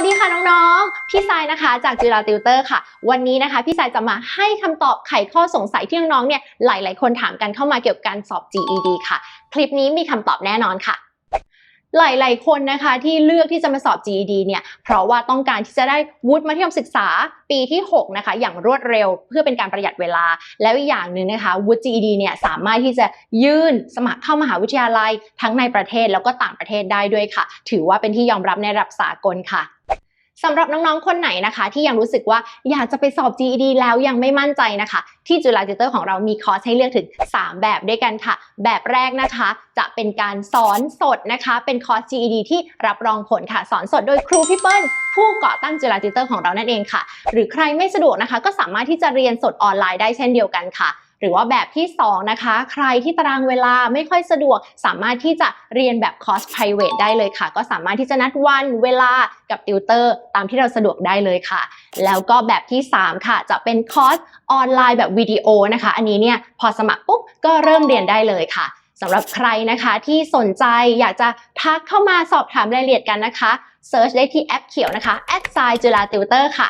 วัสดีค่ะน้องๆ พี่สายนะคะจากจุฬาติวเตอร์ค่ะ วันนี้นะคะพี่สายจะมาให้คำตอบไขข้อสงสัยที่น้องๆเนี่ยหลาย ๆ คนถามกันเข้ามาเกี่ยวกับการสอบ GED ค่ะ คลิปนี้มีคำตอบแน่นอนค่ะ หลาย ๆ คนนะคะที่เลือกที่จะมาสอบ GED เนี่ย เพราะว่าต้องการที่จะได้วุฒิมัธยมศึกษาปีที่ 6 นะคะ อย่างรวดเร็วเพื่อเป็นการประหยัดเวลา แล้วอีกอย่างหนึ่งนะคะวุฒิ GED เนี่ยสามารถที่จะยื่นสมัครเข้ามหาวิทยาลัย ทั้งในประเทศแล้วก็ต่างประเทศได้ด้วยค่ะ ถือว่าเป็นที่ยอมรับในระดับสากลค่ะ สำหรับน้องๆ คนไหนนะคะ ที่ยังรู้สึกว่าอยากจะไปสอบ GED แล้วยังไม่มั่นใจนะคะ ที่จุฬาจิเตอร์ของเรามีคอร์สให้เลือกถึง 3 แบบด้วยกันค่ะ แบบแรกนะคะ จะเป็นการสอนสดนะคะ เป็นคอร์ส GED ที่รับรองผลค่ะ สอนสดโดยครูพี่เปิ้ลผู้ก่อตั้งจุฬาจิเตอร์ของเรานั่นเองค่ะ หรือใครไม่สะดวกนะคะ ก็สามารถที่จะเรียนสดออนไลน์ได้เช่นเดียวกันค่ะ หรือว่าแบบที่ 2 นะคะ ใครที่ตารางเวลาไม่ค่อยสะดวก สามารถที่จะเรียนแบบคอร์ส private ได้เลยค่ะ ก็สามารถที่จะนัดวันเวลากับติวเตอร์ตามที่เราสะดวกได้เลยค่ะ แล้วก็แบบที่ 3 ค่ะ จะเป็นคอร์สออนไลน์แบบวิดีโอนะคะ อันนี้เนี่ยพอสมัครปุ๊บก็เริ่มเรียนได้เลยค่ะสำหรับใครนะคะที่สนใจอยากจะทักเข้ามาสอบถามรายละเอียดกันนะคะเซิร์ชได้ที่แอปเขียวนะคะแอดไซจุฬาติวเตอร์ค่ะ